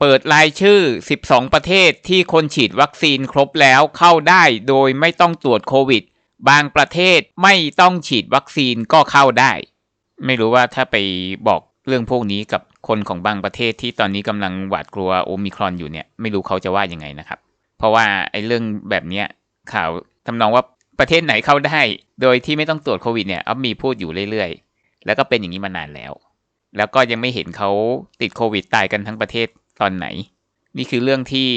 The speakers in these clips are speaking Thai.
เปิดรายชื่อ 12 ประเทศที่คนฉีดวัคซีนครบแล้วเข้าได้โดยไม่ต้องตรวจโควิด บางประเทศไม่ต้องฉีดวัคซีนก็เข้าได้ ไม่รู้ว่าถ้าไปบอกเรื่องพวกนี้กับคนของบางประเทศที่ตอนนี้กำลังหวาดกลัวโอมิครอนอยู่เนี่ย ไม่รู้เขาจะว่ายังไงนะครับ เพราะว่าไอ้เรื่องแบบเนี้ยข่าวทำนองว่าประเทศไหนเข้าได้ โดยที่ไม่ต้องตรวจโควิดเนี่ยอัพมีพูดอยู่เรื่อยๆ แล้วก็เป็นอย่างนี้มานานแล้ว แล้วก็ยังไม่เห็นเขาติดโควิดตายกันทั้งประเทศ ตอนไหน นี่คือเรื่องที่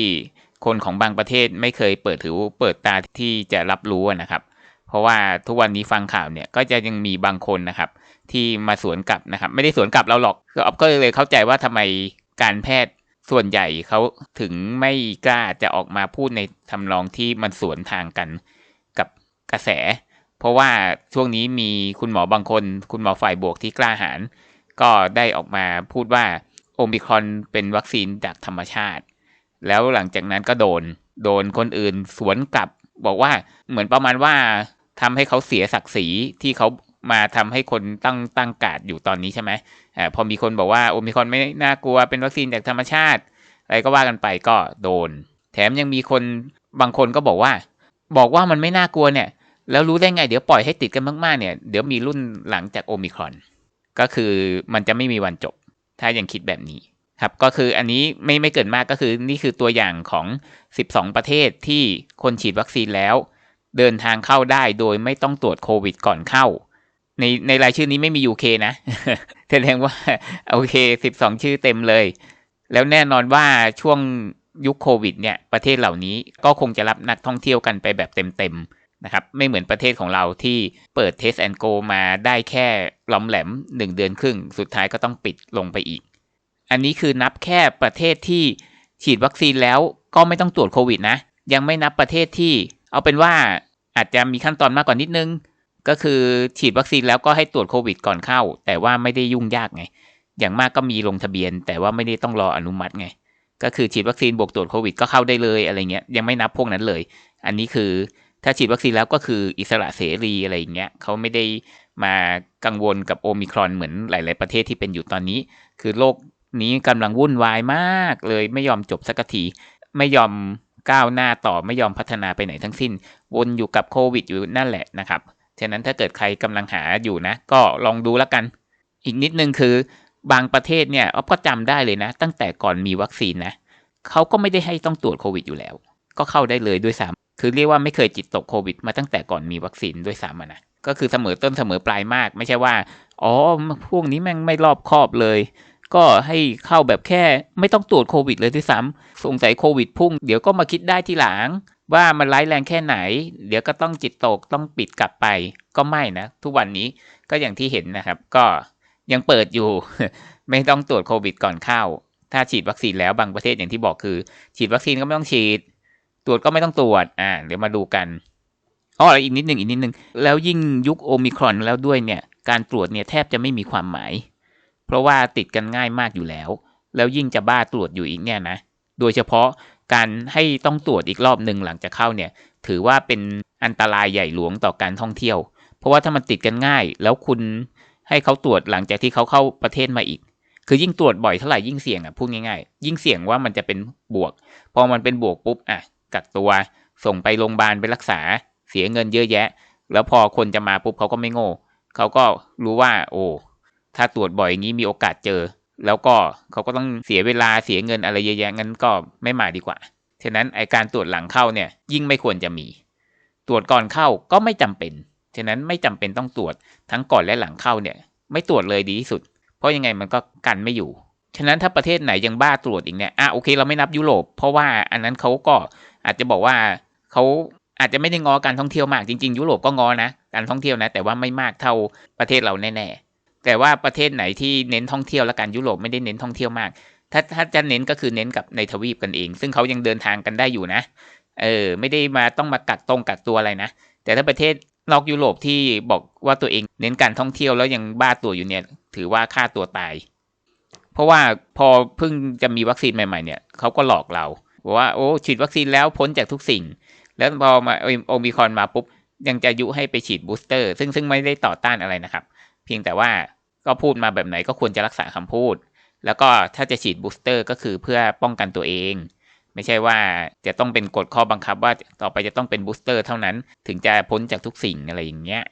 คนของบางประเทศไม่เคยเปิดถือเปิดตาที่จะรับรู้นะครับ เพราะว่าทุกวันนี้ฟังข่าวเนี่ยก็จะยังมีบางคนนะครับ ที่มาสวนกลับนะครับ ไม่ได้สวนกลับเราหรอกก็เลยเข้าใจว่าทำไมการแพทย์ส่วนใหญ่เขาถึงไม่กล้าจะออกมาพูดในทำนองที่มันสวนทางกันกับกระแส เพราะว่าช่วงนี้มีคุณหมอบางคน คุณหมอฝ่ายบวกที่กล้าหาญก็ได้ออกมาพูดว่า มิครอนเป็นวัคซีนจากธรรมชาติ แล้วหลังจากนั้นก็โดน โดนคนอื่นสวนกลับ บอกว่าเหมือนประมาณว่าทำให้เขาเสียศักดิ์ศรีที่เขามาทำให้คนตั้งตั้งกาดอยู่ตอนนี้ใช่ไหมอ่าพอมีคนบอกว่าโอมิครอนไม่น่ากลัวเป็นวัคซีนจากธรรมชาติ อะไรก็ว่ากันไปก็โดน แถมยังมีคนบางคนก็บอกว่า บอกว่ามันไม่น่ากลัวเนี่ย แล้วรู้ได้ไงเดี๋ยวปล่อยให้ติดกันมากๆเนี่ย เดี๋ยวมีรุ่นหลังจากโอมิครอน ก็คือมันจะไม่มีวันจบ ถ้ายังคิดแบบนี้ครับก็คืออันนี้ไม่ไม่เกินมากก็คือนี่คือตัวอย่างของ 12 ประเทศที่คนฉีดวัคซีนแล้ว เดินทางเข้าได้โดยไม่ต้องตรวจโควิดก่อนเข้า ในในรายชื่อนี้ไม่มี UK นะแสดงว่าโอเค 12 ชื่อเต็มเลย แล้วแน่นอนว่าช่วงยุคโควิดเนี่ยประเทศเหล่านี้ก็คงจะรับนักท่องเที่ยวกันไปแบบเต็มๆ นะครับไม่เหมือนประเทศของเราที่เปิดเทสแอนโกมาได้แค่ล้อมแหลม 1 เดือนครึ่ง สุดท้ายก็ต้องปิดลงไปอีก อันนี้คือนับแค่ประเทศที่ฉีดวัคซีนแล้วก็ไม่ต้องตรวจโควิดนะ ยังไม่นับประเทศที่เอาเป็นว่าอาจจะมีขั้นตอนมากกว่านิดนึง ก็คือฉีดวัคซีนแล้วก็ให้ตรวจโควิดก่อนเข้า แต่ว่าไม่ได้ยุ่งยากไง อย่างมากก็มีลงทะเบียน แต่ว่าไม่ได้ต้องรออนุมัติไง ก็คือฉีดวัคซีนบวกตรวจโควิดก็เข้าได้เลยอะไรเงี้ยยังไม่นับพวกนั้นเลย อันนี้คือ ถ้าฉีดวัคซีนแล้วก็คืออิสระเสรีอะไรอย่างเงี้ยเขาไม่ได้มากังวลกับโอมิครอนเหมือนหลาย ๆ ประเทศที่เป็นอยู่ตอนนี้ คือโลกนี้กำลังวุ่นวายมากเลยไม่ยอมจบสักทีไม่ยอมก้าวหน้าต่อไม่ยอมพัฒนาไปไหนทั้งสิ้น วนอยู่กับโควิดอยู่นั่นแหละนะครับฉะนั้นถ้าเกิดใครกำลังหาอยู่นะ ก็ลองดูแล้วกัน อีกนิดนึงคือบางประเทศเนี่ยอ๊อฟก็จำได้เลยนะ ตั้งแต่ก่อนมีวัคซีนนะเขาก็ไม่ได้ให้ต้องตรวจโควิดอยู่แล้ว ก็เข้าได้เลยด้วยซ้ำ คือเรียกว่าไม่เคยจิตตกโควิด มาตั้งแต่ก่อนมีวัคซีนด้วยซ้ำนะก็คือเสมอต้นเสมอปลายมาก ไม่ใช่ว่า อ๋อพวกนี้แม่งไม่รอบคอบเลย ก็ให้เข้าแบบแค่ไม่ต้องตรวจโควิดเลยด้วยซ้ำสงสัยโควิดพุ่ง เดี๋ยวก็มาคิดได้ทีหลัง ว่ามันร้ายแรงแค่ไหน เดี๋ยวก็ต้องจิตตกต้องปิดกลับไป ก็ไม่นะ ทุกวันนี้ก็อย่างที่เห็นนะครับ ก็ยังเปิดอยู่ ไม่ต้องตรวจโควิดก่อนเข้า ถ้าฉีดวัคซีนแล้วบางประเทศอย่างที่บอกคือ ฉีดวัคซีนก็ไม่ต้องฉีด ตรวจก็ไม่ต้องตรวจอ่าเดี๋ยวมาดูกันอ๋ออีกนิดหนึ่งอีกนิดหนึ่งแล้วยิ่งยุคโอมิครอนแล้วด้วยเนี่ยการตรวจเนี่ยแทบจะไม่มีความหมาย เพราะว่าติดกันง่ายมากอยู่แล้ว แล้วยิ่งจะบ้าตรวจอยู่อีกเนี่ยนะ โดยเฉพาะการให้ต้องตรวจอีกรอบหนึ่งหลังจากเข้าเนี่ย ถือว่าเป็นอันตรายใหญ่หลวงต่อการท่องเที่ยว เพราะว่าถ้ามันติดกันง่าย แล้วคุณให้เขาตรวจหลังจากที่เขาเข้าประเทศมาอีก คือยิ่งตรวจบ่อยเท่าไหร่ยิ่งเสี่ยงอะพูดง่ายๆ ยิ่งเสี่ยงว่ามันจะเป็นบวก พอมันเป็นบวกปุ๊บอะ กักตัว ส่งไปโรงพยาบาลไปรักษา เสียเงินเยอะแยะ แล้วพอคนจะมาปุ๊บเขาก็ไม่โง่เขาก็รู้ว่า โอ้ถ้าตรวจบ่อยอย่างนี้มีโอกาสเจอ แล้วก็เขาก็ต้องเสียเวลาเสียเงินอะไรเยอะแยะงั้นก็ไม่มาดีกว่าฉะนั้นไอการตรวจหลังเข้าเนี่ยยิ่งไม่ควรจะมี ตรวจก่อนเข้าก็ไม่จำเป็นฉะนั้นไม่จำเป็นต้องตรวจทั้งก่อนและหลังเข้าเนี่ย ไม่ตรวจเลยดีที่สุด เพราะยังไงมันก็กันไม่อยู่ ฉะนั้นถ้าประเทศไหนยังบ้าตรวจอีกเนี่ยอะโอเคเราไม่นับยุโรปเพราะว่าอันนั้นเขาก็ อาจจะบอกว่าเขาอาจจะไม่ได้งอการท่องเที่ยวมากจริง ๆ ยุโรปก็งอนะการท่องเที่ยวนะ แต่ว่าไม่มากเท่าประเทศเราแน่ๆแต่ว่าประเทศไหนที่เน้นท่องเที่ยวและการยุโรปไม่ได้เน้นท่องเที่ยวมาก ถ้าถ้าจะเน้นก็คือเน้นกับในทวีปกันเอง ซึ่งเขายังเดินทางกันได้อยู่นะเออไม่ได้มาต้องมากักตรงกักตัวอะไรนะแต่ถ้าประเทศนอกยุโรปที่บอกว่าตัวเองเน้นการท่องเที่ยวแล้วยังบ้าตัวอยู่เนี่ยถือว่าฆ่าตัวตาย เพราะว่าพอเพิ่งจะมีวัคซีนใหม่ ๆ เนี่ยเขาก็หลอกเรา บอกว่าโอ้ฉีดวัคซีนแล้วพ้นจากทุกสิ่ง แล้วพอมาโอมิคอนมาปุ๊บ ยังจะยุให้ไปฉีดบูสเตอร์ ซึ่งซึ่งไม่ได้ต่อต้านอะไรนะครับ เพียงแต่ว่าก็พูดมาแบบไหนก็ควรจะรักษาคำพูด แล้วก็ถ้าจะฉีดบูสเตอร์ก็คือเพื่อป้องกันตัวเอง ไม่ใช่ว่าจะต้องเป็นกฎข้อบังคับว่าต่อไปจะต้องเป็นบูสเตอร์เท่านั้น ถึงจะพ้นจากทุกสิ่งอะไรอย่างเงี้ย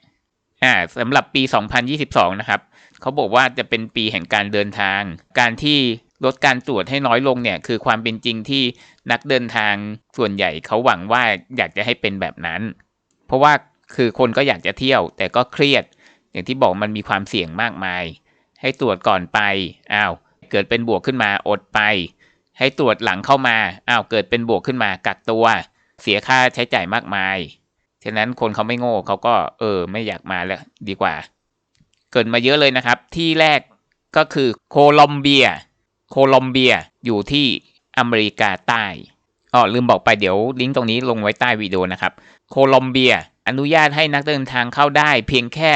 อ่าสำหรับปี 2022 นะครับ เขาบอกว่าจะเป็นปีแห่งการเดินทาง การที่ ลดการตรวจให้น้อยลงเนี่ย คือความเป็นจริงที่นักเดินทางส่วนใหญ่เขาหวังว่าอยากจะให้เป็นแบบนั้น เพราะว่าคือคนก็อยากจะเที่ยว แต่ก็เครียด อย่างที่บอกมันมีความเสี่ยงมากมาย ให้ตรวจก่อนไปอ้าวเกิดเป็นบวกขึ้นมาอดไป ให้ตรวจหลังเข้ามาอ้าวเกิดเป็นบวกขึ้นมากักตัว เสียค่าใช้จ่ายมากมายฉะนั้นคนเขาไม่โง่เขาก็เออไม่อยากมาแล้วดีกว่า เกิดมาเยอะเลยนะครับ ที่แรกก็คือโคลอมเบีย โคลอมเบียอยู่ที่อเมริกาใต้อ๋อลืมบอกไปเดี๋ยวลิงก์ตรงนี้ลงไว้ใต้วิดีโอนะครับ โคลอมเบียอนุญาตให้นักเดินทางเข้าได้เพียงแค่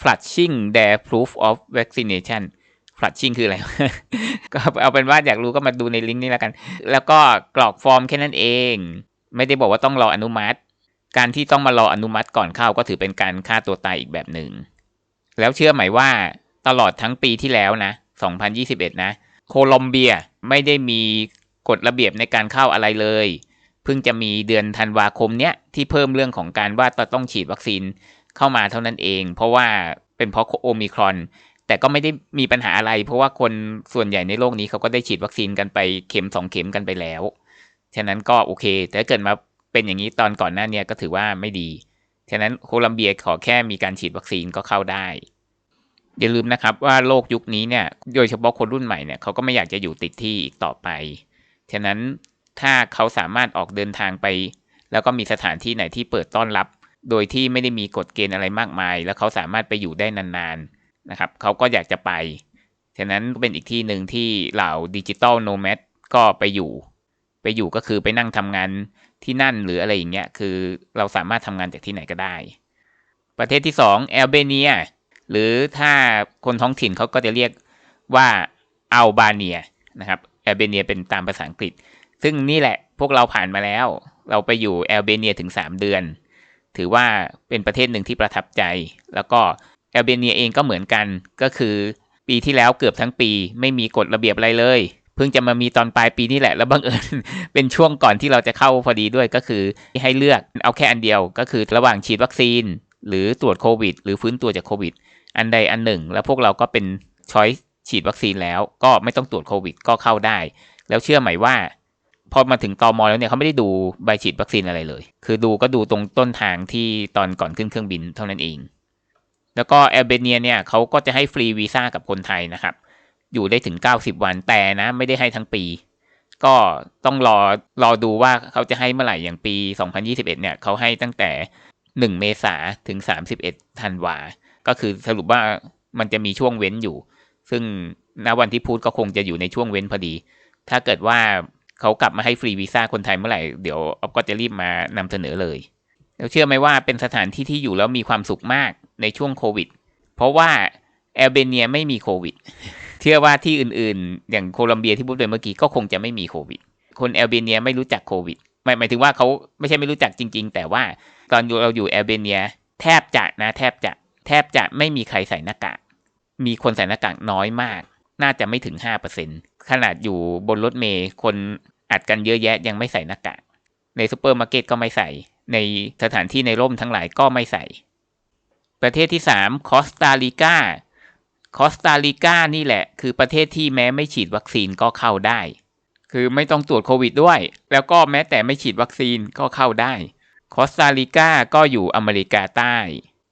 flushing their proof of vaccination flushing คืออะไร ก็เอาเป็นว่าอยากรู้ก็มาดูในลิงก์นี้แล้วกัน แล้วก็กรอกฟอร์มแค่นั้นเอง ไม่ได้บอกว่าต้องรออนุมัติ การที่ต้องมารออนุมัติก่อนเข้าก็ถือเป็นการฆ่าตัวตายอีกแบบหนึ่ง แล้วเชื่อไหมว่าตลอดทั้งปีที่แล้วนะ 2021 นะ โคลอมเบียไม่ได้มีกฎระเบียบในการเข้าอะไรเลย เพิ่งจะมีเดือนธันวาคมเนี้ยที่เพิ่มเรื่องของการว่าต้องฉีดวัคซีนเข้ามาเท่านั้นเอง เพราะว่าเป็นเพราะโอมิครอน แต่ก็ไม่ได้มีปัญหาอะไร เพราะว่าคนส่วนใหญ่ในโลกนี้เขาก็ได้ฉีดวัคซีนกันไปเข็มสองเข็มกันไปแล้ว ฉะนั้นก็โอเค แต่ถ้าเกิดมาเป็นอย่างนี้ตอนก่อนหน้านี้ก็ถือว่าไม่ดี ฉะนั้นโคลัมเบียขอแค่มีการฉีดวัคซีนก็เข้าได้ อย่าลืมนะครับว่าโลกยุคนี้เนี่ยโดยเฉพาะคนรุ่นใหม่เนี่ยเขาก็ไม่อยากจะอยู่ติดที่อีกต่อไป ฉะนั้นถ้าเขาสามารถออกเดินทางไป แล้วก็มีสถานที่ไหนที่เปิดต้อนรับ โดยที่ไม่ได้มีกฎเกณฑ์อะไรมากมาย แล้วเขาสามารถไปอยู่ได้นานๆนะครับเขาก็อยากจะไป ฉะนั้นเป็นอีกที่หนึ่งที่เหล่าดิจิตอลโนแมดก็ไปอยู่ ไปอยู่ก็คือไปนั่งทำงานที่นั่นหรืออะไรอย่างเงี้ยคือเราสามารถทำงานจากที่ไหนก็ได้ ประเทศที่สองแอลเบเนีย หรือถ้าคนท้องถิ่นเขาก็จะเรียกว่าอัลบาเนียนะครับแอลเบเนียเป็นตามภาษาอังกฤษ ซึ่งนี่แหละพวกเราผ่านมาแล้ว เราไปอยู่แอลเบเนียถึง 3 เดือน ถือว่าเป็นประเทศหนึ่งที่ประทับใจ แล้วก็แอลเบเนียเองก็เหมือนกันก็คือปีที่แล้วเกือบทั้งปี ไม่มีกฎระเบียบอะไรเลย เพิ่งจะมามีตอนปลายปีนี่แหละ แล้วบังเอิญเป็นช่วงก่อนที่เราจะเข้าพอดีด้วยก็คือให้เลือกเอาแค่อันเดียวก็คือระหว่างฉีดวัคซีน หรือตรวจโควิด หรือฟื้นตัวจากโควิด อันใดอันหนึ่ง แล้วพวกเราก็เป็นช้อยฉีดวัคซีนแล้ว ก็ไม่ต้องตรวจโควิดก็เข้าได้ แล้วเชื่อไหมว่า พอมาถึงตอมอแล้วเนี่ยเขาไม่ได้ดูใบฉีดวัคซีนอะไรเลย คือดูก็ดูตรงต้นทางที่ตอนก่อนขึ้นเครื่องบินเท่านั้นเอง แล้วก็แอลเบเนียเนี่ยเขาก็จะให้ฟรีวีซ่ากับคนไทยนะครับ อยู่ได้ถึง 90 วันแต่นะไม่ได้ให้ทั้งปี ก็ต้องรอรอดูว่าเขาจะให้เมื่อไหร่อย่างปี 2021 เนี่ยเขาให้ตั้งแต่ 1 เมษาถึง 31 ธันวา ก็คือสรุปว่ามันจะมีช่วงเว้นอยู่ ซึ่งณวันที่พูดก็คงจะอยู่ในช่วงเว้นพอดี ถ้าเกิดว่าเขากลับมาให้ฟรีวีซ่าคนไทยเมื่อไหร่ เดี๋ยวออฟก็จะรีบมานำเสนอเลยแล้วเชื่อไหมว่าเป็นสถานที่ที่อยู่แล้วมีความสุขมากในช่วงโควิด เพราะว่าแอลเบเนียไม่มีโควิด เชื่อว่าที่อื่นๆ อย่างโคลัมเบียที่พูดไปเมื่อกี้ก็คงจะไม่มีโควิด คนแอลเบเนียไม่รู้จักโควิดหมายหมายถึงว่าเขาไม่ใช่ไม่รู้จักจริง ๆ แต่ว่าตอนเราอยู่แอลเบเนียแทบจะนะแทบจะ แทบจะไม่มีใครใส่หน้ากาก มีคนใส่หน้ากากน้อยมาก น่าจะไม่ถึง 5%ขนาดอยู่บนรถเมย์คนอัดกันเยอะแยะยังไม่ใส่หน้ากาก ในซูเปอร์มาร์เก็ตก็ไม่ใส่ ในสถานที่ในร่มทั้งหลายก็ไม่ใส่ ประเทศที่ 3 คอสตาริกา คอสตาริกานี่แหละ คือประเทศที่แม้ไม่ฉีดวัคซีนก็เข้าได้ คือไม่ต้องตรวจโควิดด้วย แล้วก็แม้แต่ไม่ฉีดวัคซีนก็เข้าได้ คอสตาริกาก็อยู่อเมริกาใต้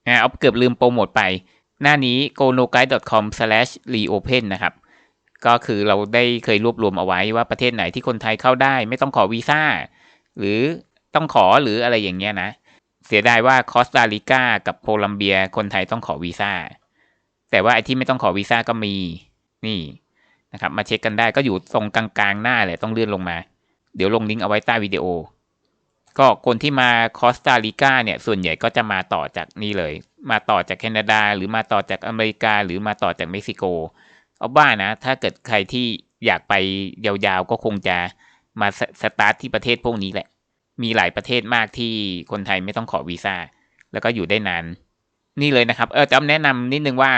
นะเอาเกือบลืมโปรโมทไป หน้านี้ g o n o g u i d e c o m r e o p e n นะครับ ก็คือเราได้เคยรวบรวมเอาไว้ว่าประเทศไหนที่คนไทยเข้าได้ ไม่ต้องขอวีซ่า หรือต้องขอหรืออะไรอย่างเงี้ยนะ เสียดายว่าคอสตาริกากับโคลัมเบียคนไทยต้องขอวีซ่า แต่ว่าไอ้ที่ไม่ต้องขอวีซ่าก็มีนี่นะครับ มาเช็คกันได้ก็อยู่ตรงกลางๆหน้าแหละต้องเลื่อนลงมา เดี๋ยวลงลิงก์เอาไว้ใต้วิดีโอ ก็คนที่มาคอสตาริกาเนี่ยส่วนใหญ่ก็จะมาต่อจากนี่เลย มาต่อจากแคนาดา หรือมาต่อจากอเมริกา หรือมาต่อจากเม็กซิโก เอาบ้านะ ถ้าเกิดใครที่อยากไปยาวๆก็คงจะมาสตาร์ทที่ประเทศพวกนี้แหละ มีหลายประเทศมากที่คนไทยไม่ต้องขอวีซ่าแล้วก็อยู่ได้นาน นี่เลยนะครับ เออจำแนะนำนิดนึงว่า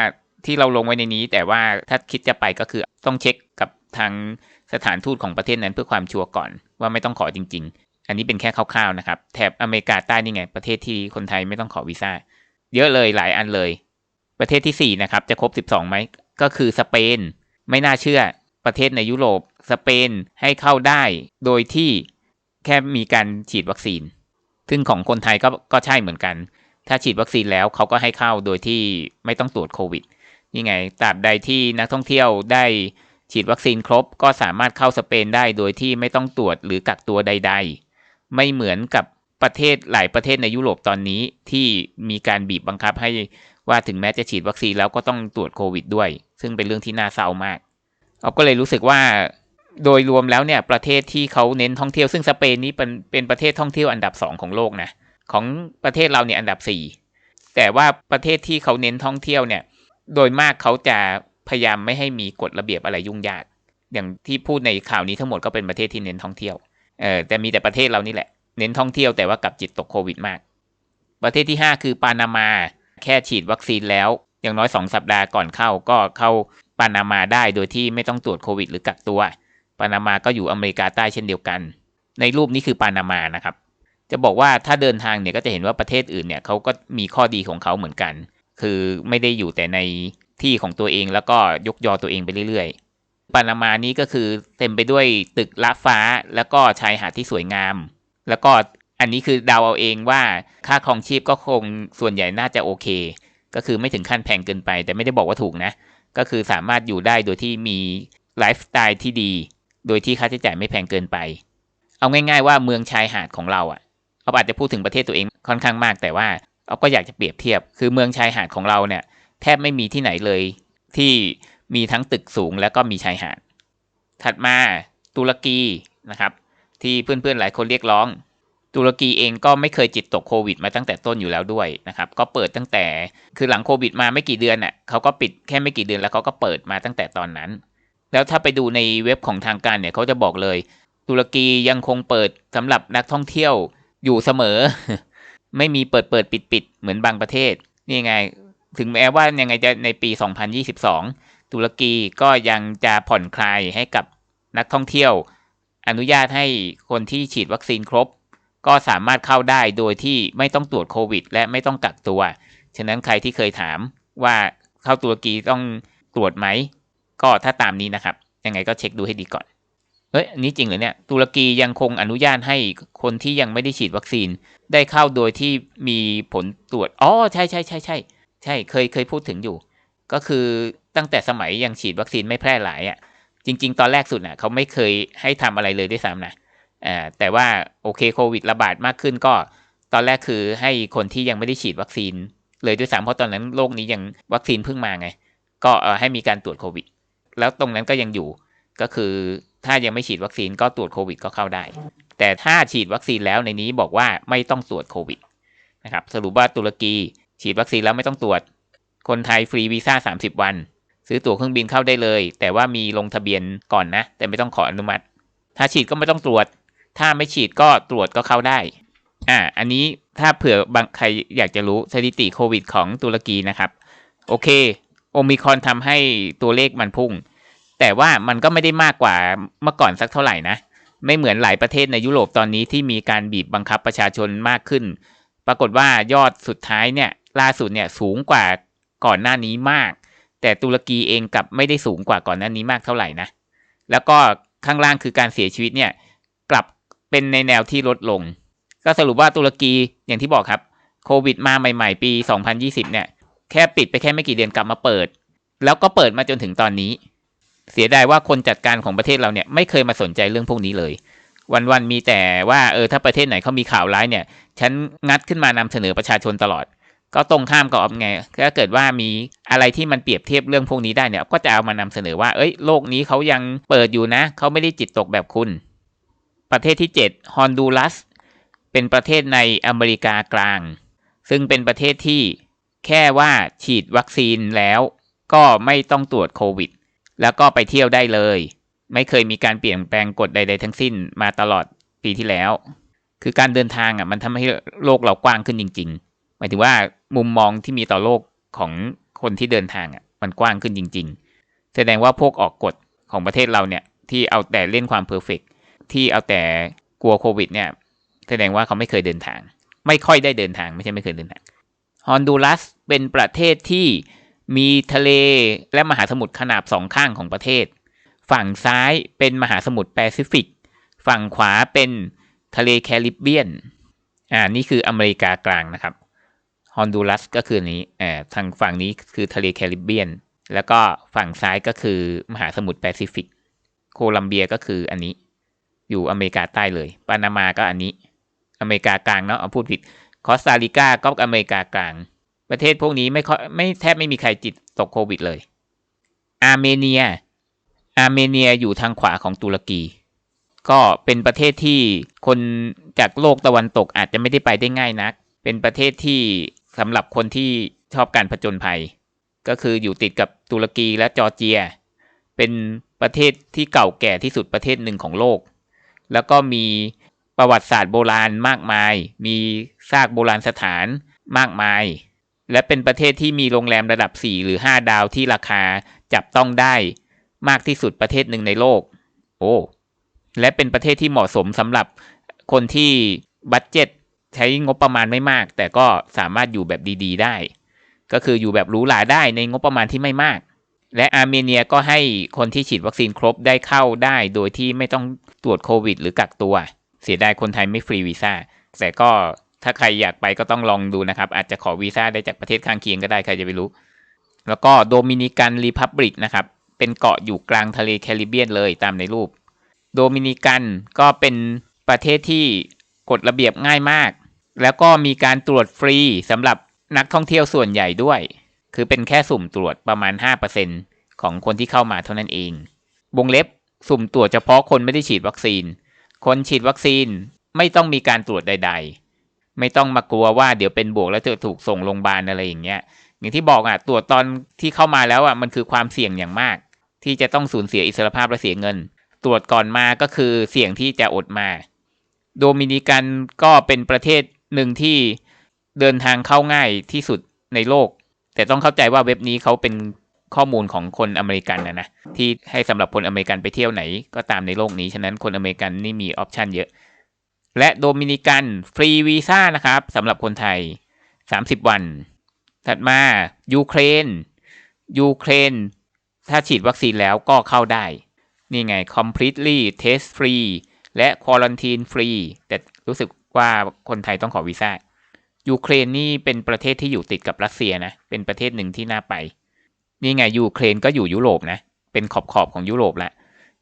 ที่เราลงไว้ในนี้ แต่ว่าถ้าคิดจะไปก็คือต้องเช็คกับทางสถานทูตของประเทศนั้นเพื่อความชัวร์ก่อนว่าไม่ต้องขอจริง อันนี้เป็นแค่คร่าวๆนะครับ แถบอเมริกาใต้นี่ไง ประเทศที่คนไทยไม่ต้องขอวีซ่า เยอะเลยหลายอันเลย ประเทศที่ 4 นะครับ จะครบ 12ไหม ก็คือสเปน ไม่น่าเชื่อ ประเทศในยุโรป สเปนให้เข้าได้ โดยที่แค่มีการฉีดวัคซีน ซึ่งของคนไทยก็ก็ใช่เหมือนกัน ถ้าฉีดวัคซีนแล้วเขาก็ให้เข้าโดยที่ไม่ต้องตรวจโควิด นี่ไง ตราบใดที่นักท่องเที่ยวได้ฉีดวัคซีนครบ ก็สามารถเข้าสเปนได้โดยที่ไม่ต้องตรวจหรือกักตัวใด ๆ ไม่เหมือนกับประเทศหลายประเทศในยุโรปตอนนี้ที่มีการบีบบังคับให้ว่าถึงแม้จะฉีดวัคซีนแล้วก็ต้องตรวจโควิดด้วย ซึ่งเป็นเรื่องที่น่าเศร้ามากเราก็เลยรู้สึกว่าโดยรวมแล้วเนี่ยประเทศที่เขาเน้นท่องเที่ยวซึ่งสเปนนี้เป็นเป็นประเทศท่องเที่ยวอันดับสองของโลกนะของประเทศเราเนี่ยอันดับสี่แต่ว่าประเทศที่เขาเน้นท่องเที่ยวเนี่ยโดยมากเขาจะพยายามไม่ให้มีกฎระเบียบอะไรยุ่งยาก อย่างที่พูดในข่าวนี้ทั้งหมดก็เป็นประเทศที่เน้นท่องเที่ยว เออแต่มีแต่ประเทศเรานี่แหละ เน้นท่องเที่ยวแต่ว่ากับจิตตกโควิดมาก ประเทศที่ 5 คือปานามา แค่ฉีดวัคซีนแล้ว อย่างน้อย 2 สัปดาห์ก่อนเข้าก็เข้าปานามาได้โดยที่ไม่ต้องตรวจโควิด หรือกักตัว ปานามาก็อยู่อเมริกาใต้เช่นเดียวกัน ในรูปนี้คือปานามานะครับ จะบอกว่าถ้าเดินทางเนี่ยก็จะเห็นว่าประเทศอื่นเนี่ยเขาก็มีข้อดีของเขาเหมือนกัน คือไม่ได้อยู่แต่ในที่ของตัวเองแล้วก็ยกยอตัวเองไปเรื่อยๆ ปานามานี้ก็คือเต็มไปด้วยตึกละฟ้า แล้วก็ชายหาดที่สวยงาม แล้วก็อันนี้คือเดาเอาเองว่าค่าครองชีพก็คงส่วนใหญ่น่าจะโอเค ก็คือไม่ถึงขั้นแพงเกินไป แต่ไม่ได้บอกว่าถูกนะ ก็คือสามารถอยู่ได้โดยที่มีไลฟ์สไตล์ที่ดี โดยที่ค่าใช้จ่ายไม่แพงเกินไป เอาง่ายๆว่าเมืองชายหาดของเราอะเอาอาจจะพูดถึงประเทศตัวเองค่อนข้างมาก แต่ว่าเอาก็อยากจะเปรียบเทียบ คือเมืองชายหาดของเราเนี่ยแทบไม่มีที่ไหนเลยที่ มีทั้งตึกสูงแล้วก็มีชายหาด ถัดมาตุรกีนะครับ ที่เพื่อนๆหลายคนเรียกร้อง ตุรกีเองก็ไม่เคยจิตตกโควิดมาตั้งแต่ต้นอยู่แล้วด้วยนะครับ ก็เปิดตั้งแต่คือหลังโควิดมาไม่กี่เดือนน่ะเขาก็ปิดแค่ไม่กี่เดือนแล้วเขาก็เปิดมาตั้งแต่ตอนนั้น แล้วถ้าไปดูในเว็บของทางการเนี่ยเขาจะบอกเลย ตุรกียังคงเปิดสำหรับนักท่องเที่ยวอยู่เสมอ ไม่มีเปิดเปิดปิดปิดเหมือนบางประเทศ นี่ไง ถึงแม้ว่ายังไงจะในปี 2022 ตุรกีก็ยังจะผ่อนคลายให้กับนักท่องเที่ยว อนุญาตให้คนที่ฉีดวัคซีนครบ ก็สามารถเข้าได้โดยที่ไม่ต้องตรวจโควิด และไม่ต้องกักตัว ฉะนั้นใครที่เคยถามว่าเข้าตุรกีต้องตรวจไหม ก็ถ้าตามนี้นะครับ ยังไงก็เช็คดูให้ดีก่อน เฮ้ย นี้จริงเหรอเนี่ย ตุรกียังคงอนุญาตให้คนที่ยังไม่ได้ฉีดวัคซีน ได้เข้าโดยที่มีผลตรวจ อ๋อ ใช่ใช่ใช่ใช่ใช่ เคยเคยพูดถึงอยู่ ก็คือตั้งแต่สมัยยังฉีดวัคซีนไม่แพร่หลายอะ่ะ จริง ๆ ตอนแรกสุดน่ะเขาไม่เคยให้ทำอะไรเลยด้วยซ้ำนะอ่าแต่ว่าโอเคโควิดระบาดมากขึ้นก็ ตอนแรกคือให้คนที่ยังไม่ได้ฉีดวัคซีน เลยด้วยซ้ำเพราะตอนนั้นโลกนี้ยังวัคซีนเพิ่งมาไง ก็เออให้มีการตรวจโควิด แล้วตรงนั้นก็ยังอยู่ก็คือถ้ายังไม่ฉีดวัคซีนก็ตรวจโควิดก็เข้าได้ แต่ถ้าฉีดวัคซีนแล้วในนี้บอกว่าไม่ต้องตรวจโควิดนะครับสรุปว่าตุรกีฉีดวัคซีนแล้วไม่ต้องตรวจ คนไทยฟรีวีซ่า30วัน ซื้อตั๋วเครื่องบินเข้าได้เลย แต่ว่ามีลงทะเบียนก่อนนะ แต่ไม่ต้องขออนุมัติ ถ้าฉีดก็ไม่ต้องตรวจ ถ้าไม่ฉีดก็ตรวจก็เข้าได้อ่าอันนี้ถ้าเผื่อบางใครอยากจะรู้สถิติโควิดของตุรกีนะครับ โอเคโอมิคอนทำให้ตัวเลขมันพุ่ง แต่ว่ามันก็ไม่ได้มากกว่าเมื่อก่อนสักเท่าไหร่นะไม่เหมือนหลายประเทศในยุโรปตอนนี้ที่มีการบีบบังคับประชาชนมากขึ้น ปรากฏว่ายอดสุดท้ายเนี่ยล่าสุดเนี่ยสูงกว่า ก่อนหน้านี้มาก แต่ตุรกีเองกับไม่ได้สูงกว่าก่อนหน้านี้มากเท่าไหร่นะ แล้วก็ข้างล่างคือการเสียชีวิตเนี่ยกลับเป็นในแนวที่ลดลง ก็สรุปว่าตุรกีอย่างที่บอกครับโควิดมาใหม่ ๆ ปี 2020 เนี่ย แค่ปิดไปแค่ไม่กี่เดือนกลับมาเปิด แล้วก็เปิดมาจนถึงตอนนี้ เสียดายว่าคนจัดการของประเทศเราเนี่ยไม่เคยมาสนใจเรื่องพวกนี้เลย วันๆมีแต่ว่าเออถ้าประเทศไหนเขามีข่าวร้ายเนี่ย ฉันงัดขึ้นมานำเสนอประชาชนตลอด ก็ตรงข้ามกับออฟไงถ้าเกิดว่ามีอะไรที่มันเปรียบเทียบเรื่องพวกนี้ได้เนี่ยก็จะเอามานำเสนอว่าเอ้ยโลกนี้เขายังเปิดอยู่นะเขาไม่ได้จิตตกแบบคุณ ประเทศที่7ฮอนดูรัสเป็นประเทศในอเมริกากลาง ซึ่งเป็นประเทศที่แค่ว่าฉีดวัคซีนแล้ว ก็ไม่ต้องตรวจโควิด แล้วก็ไปเที่ยวได้เลย ไม่เคยมีการเปลี่ยนแปลงกฎใด ๆ ทั้งสิ้นมาตลอดปีที่แล้ว คือการเดินทางอะมันทำให้โลกเรากว้างขึ้นจริง ๆ มายถึงว่ามุมมองที่มีต่อโลกของคนที่เดินทางอะมันกว้างขึ้นจริง ๆ แสดงว่าพวกออกกฎของประเทศเราเนี่ยที่เอาแต่เล่นความเพอร์เฟกที่เอาแต่กลัวโควิดเนี่ยแสดงว่าเขาไม่เคยเดินทาง ไม่ค่อยได้เดินทางไม่ใช่ไม่เคยเดินทางฮอนดูรัสเป็นประเทศที่มีทะเลและมหาสมุทรขนาบสองข้างของประเทศ ฝั่งซ้ายเป็นมหาสมุทรแปซิฟิก ฝั่งขวาเป็นทะเลแคริบเบียน อ่า นี่คืออเมริกากลางนะครับ ฮอนดูรัสก็คือนี้อ่าทางฝั่งนี้คือทะเลแคริบเบียน แล้วก็ฝั่งซ้ายก็คือมหาสมุทรแปซิฟิก โคลัมเบียก็คืออันนี้ อยู่อเมริกาใต้เลย ปานามาก็อันนี้ อเมริกากลางเนาะเอาพูดผิด คอสตาริกาก็อเมริกากลาง ประเทศพวกนี้ไม่ค่อยไม่แทบไม่มีใครจิตตกโควิดเลย อาร์เมเนีย อาร์เมเนียอยู่ทางขวาของตุรกี ก็เป็นประเทศที่คนจากโลกตะวันตกอาจจะไม่ได้ไปได้ง่ายนัก เป็นประเทศที่ สำหรับคนที่ชอบการผจญภัย ก็คืออยู่ติดกับตุรกีและจอร์เจีย เป็นประเทศที่เก่าแก่ที่สุดประเทศหนึ่งของโลก แล้วก็มีประวัติศาสตร์โบราณมากมาย มีซากโบราณสถานมากมาย และเป็นประเทศที่มีโรงแรมระดับ 4 หรือ 5 ดาวที่ราคาจับต้องได้มากที่สุดประเทศหนึ่งในโลก โอ้ และเป็นประเทศที่เหมาะสมสำหรับคนที่บัตเจ็ต ใช้งบประมาณไม่มาก แต่ก็สามารถอยู่แบบดี ๆ ได้ ก็คืออยู่แบบหรูหราได้ในงบประมาณที่ไม่มาก และอาร์เมเนียก็ให้คนที่ฉีดวัคซีนครบได้เข้าได้ โดยที่ไม่ต้องตรวจโควิด หรือกักตัว เสียดายคนไทยไม่ฟรีวีซ่าแต่ก็ถ้าใครอยากไปก็ต้องลองดูนะครับ อาจจะขอวีซ่าได้จากประเทศข้างเคียงก็ได้ใครจะไปรู้ แล้วก็โดมินิกันรีพับลิกนะครับ เป็นเกาะอยู่กลางทะเลแคริบเบียนเลยตามในรูป โดมินิกันก็เป็นประเทศที่กฎระเบียบง่ายมาก แล้วก็มีการตรวจฟรีสำหรับนักท่องเที่ยวส่วนใหญ่ด้วย คือเป็นแค่สุ่มตรวจประมาณ 5%ของคนที่เข้ามาเท่านั้นเอง วงเล็บสุ่มตรวจเฉพาะคนไม่ได้ฉีดวัคซีน คนฉีดวัคซีนไม่ต้องมีการตรวจใด ๆ ไม่ต้องมากลัวว่าเดี๋ยวเป็นบวกแล้วจะถูกส่งโรงพยาบาลอะไรอย่างเงี้ย อย่างที่บอกอะตรวจตอนที่เข้ามาแล้วอะมันคือความเสี่ยงอย่างมาก ที่จะต้องสูญเสียอิสรภาพและเสียเงิน ตรวจก่อนมาก็คือเสี่ยงที่จะอดมา โดมินิกันก็เป็นประเทศ หนึ่งที่เดินทางเข้าง่ายที่สุดในโลก แต่ต้องเข้าใจว่าเว็บนี้เขาเป็นข้อมูลของคนอเมริกันนะนะที่ให้สำหรับคนอเมริกันไปเที่ยวไหนก็ตามในโลกนี้ ฉะนั้นคนอเมริกันนี่มีออปชันเยอะ และโดมินิกันฟรีวีซ่านะครับสำหรับคนไทย 30 วัน ถัดมายูเครนยูเครนถ้าฉีดวัคซีนแล้วก็เข้าได้ นี่ไง completely test free และ quarantine free แต่รู้สึก ว่าคนไทยต้องขอวีซ่ายูเครนนี่เป็นประเทศที่อยู่ติดกับรัสเซียนะ เป็นประเทศหนึ่งที่น่าไป นี่ไงยูเครนก็อยู่ยุโรปนะ เป็นขอบขอบของยุโรปละ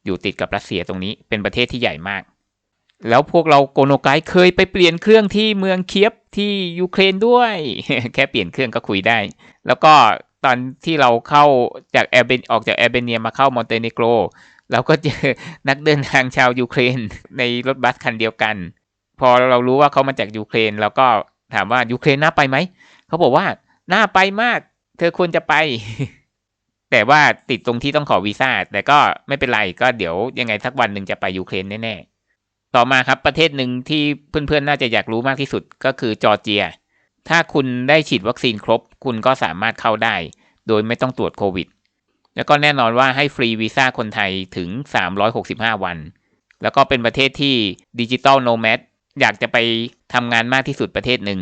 อยู่ติดกับรัสเซียตรงนี้ เป็นประเทศที่ใหญ่มาก แล้วพวกเราโกโนไกเคยไปเปลี่ยนเครื่องที่เมืองเคียบที่ยูเครนด้วย แค่เปลี่ยนเครื่องก็คุยได้ แล้วก็ตอนที่เราเข้าจากแอร์เบนออกจากแอร์เบเนียมาเข้ามอนเตเนโกรเราก็เจอนักเดินทางชาวยูเครนในรถบัสคันเดียวกัน พอเรารู้ว่าเขามาจากยูเครนเราก็ถามว่ายูเครนน่าไปไหมเขาบอกว่าน่าไปมาก เธอควรจะไป แต่ว่าติดตรงที่ต้องขอวีซ่าแต่ก็ไม่เป็นไรก็เดี๋ยวยังไงสักวันหนึ่งจะไปยูเครนแน่ๆต่อมาครับประเทศหนึ่งที่เพื่อนๆน่าจะอยากรู้มากที่สุดก็คือจอร์เจีย ถ้าคุณได้ฉีดวัคซีนครบ คุณก็สามารถเข้าได้ โดยไม่ต้องตรวจโควิดแล้วก็แน่นอนว่าให้ฟรีวีซ่าคนไทยถึง 365 วัน แล้วก็เป็นประเทศที่ดิจิตอลโนแมด อยากจะไปทำงานมากที่สุดประเทศหนึ่ง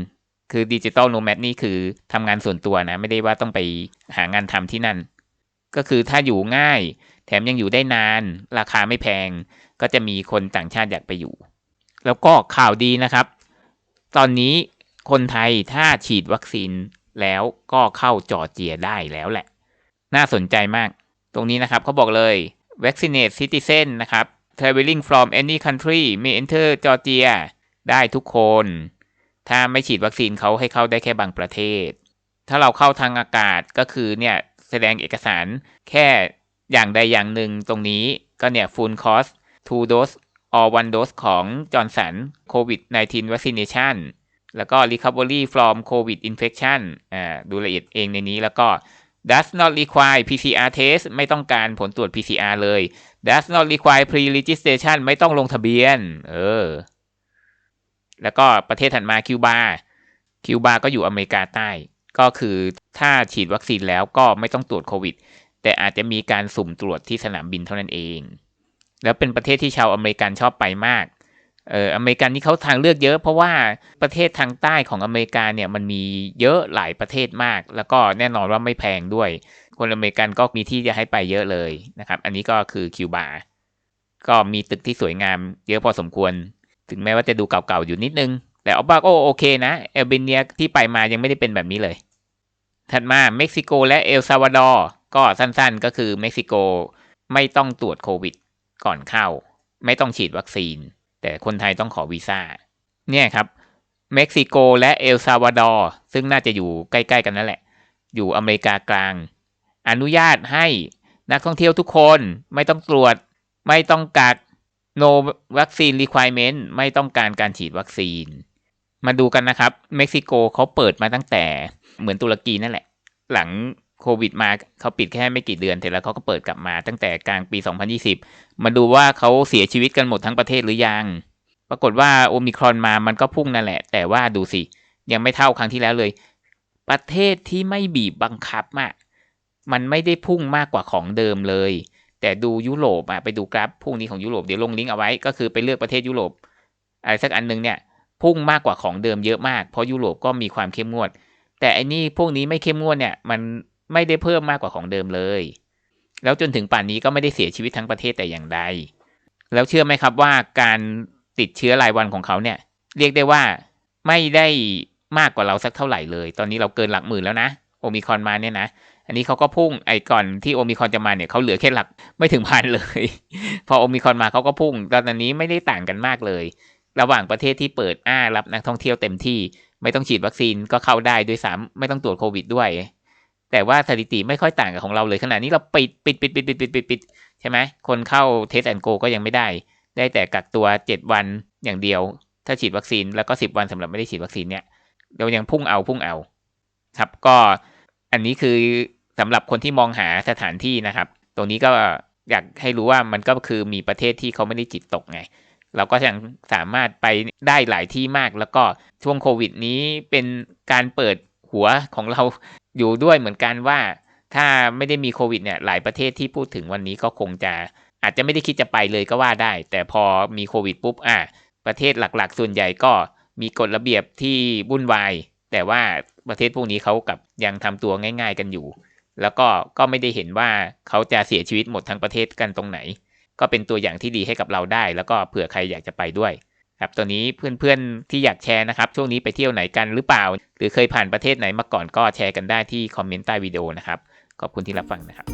คือดิจิตอลโนแมดนี่คือทำงานส่วนตัวนะ ไม่ได้ว่าต้องไปหางานทำที่นั่น ก็คือถ้าอยู่ง่าย แถมยังอยู่ได้นาน ราคาไม่แพง ก็จะมีคนต่างชาติอยากไปอยู่ แล้วก็ข่าวดีนะครับ ตอนนี้คนไทยถ้าฉีดวัคซีนแล้วก็เข้าจอร์เจียได้แล้วแหละ น่าสนใจมาก ตรงนี้นะครับเขาบอกเลย vaccinate citizen นะครับ traveling from any country may enter Georgia ได้ทุกคน ถ้าไม่ฉีดวัคซีนเขาให้เข้าได้แค่บางประเทศ ถ้าเราเข้าทางอากาศก็คือเนี่ยแสดงเอกสารแค่อย่างใดอย่างหนึ่งตรงนี้ก็เนี่ย full cost two dose or one dose ของ Johnson COVID 19 vaccination แล้วก็ recovery from COVID infection อ่าดูละเอียดเองในนี้แล้วก็ does not require PCR test ไม่ต้องการผลตรวจ PCR เลย does not require pre-registration ไม่ต้องลงทะเบียน เออ แล้วก็ประเทศถัดมาคิวบาคิวบาก็อยู่อเมริกาใต้ ก็คือถ้าฉีดวัคซีนแล้วก็ไม่ต้องตรวจโควิด แต่อาจจะมีการสุ่มตรวจที่สนามบินเท่านั้นเอง แล้วเป็นประเทศที่ชาวอเมริกันชอบไปมากเอออเมริกันนี่เขาทางเลือกเยอะ เพราะว่าประเทศทางใต้ของอเมริกาเนี่ยมันมีเยอะหลายประเทศมาก แล้วก็แน่นอนว่าไม่แพงด้วย คนอเมริกันก็มีที่จะให้ไปเยอะเลยนะครับ อันนี้ก็คือคิวบา ก็มีตึกที่สวยงามเยอะพอสมควร ถึงแม้ว่าจะดูเก่าๆอยู่นิดนึง แต่เอาบ้าก็โอเคนะเอลเบเนียที่ไปมายังไม่ได้เป็นแบบนี้เลย ถัดมาเม็กซิโกและเอลซาวาดอร์ก็สั้นๆ ก็คือเม็กซิโกไม่ต้องตรวจโควิดก่อนเข้า ไม่ต้องฉีดวัคซีน แต่คนไทยต้องขอวีซ่าเนี่ยครับเม็กซิโกและเอลซาวาดอร์ซึ่งน่าจะอยู่ใกล้ๆกันนั่นแหละ อยู่อเมริกากลาง อนุญาตให้นักท่องเที่ยวทุกคนไม่ต้องตรวจ ไม่ต้องกัก no vaccine requirement ไม่ต้องการการฉีดวัคซีน มาดูกันนะครับ เม็กซิโกเขาเปิดมาตั้งแต่เหมือนตุรกีนั่นแหละ หลังโควิดมาเขาปิดแค่ไม่กี่เดือนเสร็จแล้วเขาก็เปิดกลับมาตั้งแต่กลางปี 2020 มาดูว่าเขาเสียชีวิตกันหมดทั้งประเทศหรือยัง ปรากฏว่าโอมิครอนมามันก็พุ่งนั่นแหละ แต่ว่าดูสิ ยังไม่เท่าครั้งที่แล้วเลย ประเทศที่ไม่บีบบังคับอะมันไม่ได้พุ่งมากกว่าของเดิมเลย แต่ดูยุโรปอะไปดูกราฟพุ่งนี้ของยุโรปเดี๋ยวลงลิงก์เอาไว้ก็คือไปเลือกประเทศยุโรปอะไรสักอันนึงเนี่ยพุ่งมากกว่าของเดิมเยอะมากเพราะยุโรปก็มีความเข้มงวด แต่อันนี้พวกนี้ไม่เข้มงวดเนี่ยมันไม่ได้เพิ่มมากกว่าของเดิมเลย แล้วจนถึงป่านนี้ก็ไม่ได้เสียชีวิตทั้งประเทศแต่อย่างใด แล้วเชื่อไหมครับว่าการติดเชื้อรายวันของเขาเนี่ย เรียกได้ว่าไม่ได้มากกว่าเราสักเท่าไหร่เลย ตอนนี้เราเกินหลักหมื่นแล้วนะโอมิคอนมาเนี่ยนะ อันนี้เขาก็พุ่งไอ้ก่อนที่โอมิคอนจะมาเนี่ยเขาเหลือแค่หลักไม่ถึงพันเลย พอโอมิคอนมาเขาก็พุ่งตอนนี้ไม่ได้ต่างกันมากเลย ระหว่างประเทศที่เปิดอ้ารับนักท่องเที่ยวเต็มที่ไม่ต้องฉีดวัคซีนก็เข้าได้ด้วยซ้ำไม่ต้องตรวจโควิดด้วย แต่ว่าสถิติไม่ค่อยต่างกับของเราเลยขณะนี้เราปิดปิดปิดปิดปิดปิดปิดปิดใช่ไหมคนเข้าเทสแอนโกก็ยังไม่ได้ ได้แต่กักตัวเจ็ดวันอย่างเดียว ถ้าฉีดวัคซีนแล้วก็สิบวันสำหรับไม่ได้ฉีดวัคซีนเนี่ยเรายังพุ่งเอาพุ่งเอา ครับก็อันนี้คือ สำหรับคนที่มองหาสถานที่นะครับ ตรงนี้ก็อยากให้รู้ว่ามันก็คือมีประเทศที่เขาไม่ได้จิตตกไง เราก็ยังสามารถไปได้หลายที่มาก แล้วก็ช่วงโควิดนี้เป็นการเปิดหัวของเราอยู่ด้วยเหมือนกันว่า ถ้าไม่ได้มีโควิดเนี่ยหลายประเทศที่พูดถึงวันนี้ก็คงจะอาจจะไม่ได้คิดจะไปเลยก็ว่าได้ แต่พอมีโควิดปุ๊บอะประเทศหลักๆ ส่วนใหญ่ก็มีกฎระเบียบที่วุ่นวาย แต่ว่าประเทศพวกนี้เขากับยังทำตัวง่าย ๆ กันอยู่ แล้วก็ก็ไม่ได้เห็นว่าเขาจะเสียชีวิตหมดทั้งประเทศกันตรงไหน ก็เป็นตัวอย่างที่ดีให้กับเราได้ แล้วก็เผื่อใครอยากจะไปด้วยครับตอนนี้เพื่อนๆที่อยากแชร์นะครับ ช่วงนี้ไปเที่ยวไหนกันหรือเปล่า หรือเคยผ่านประเทศไหนมาก่อนก็แชร์กันได้ที่คอมเมนต์ใต้วิดีโอนะครับ ขอบคุณที่รับฟังนะครับ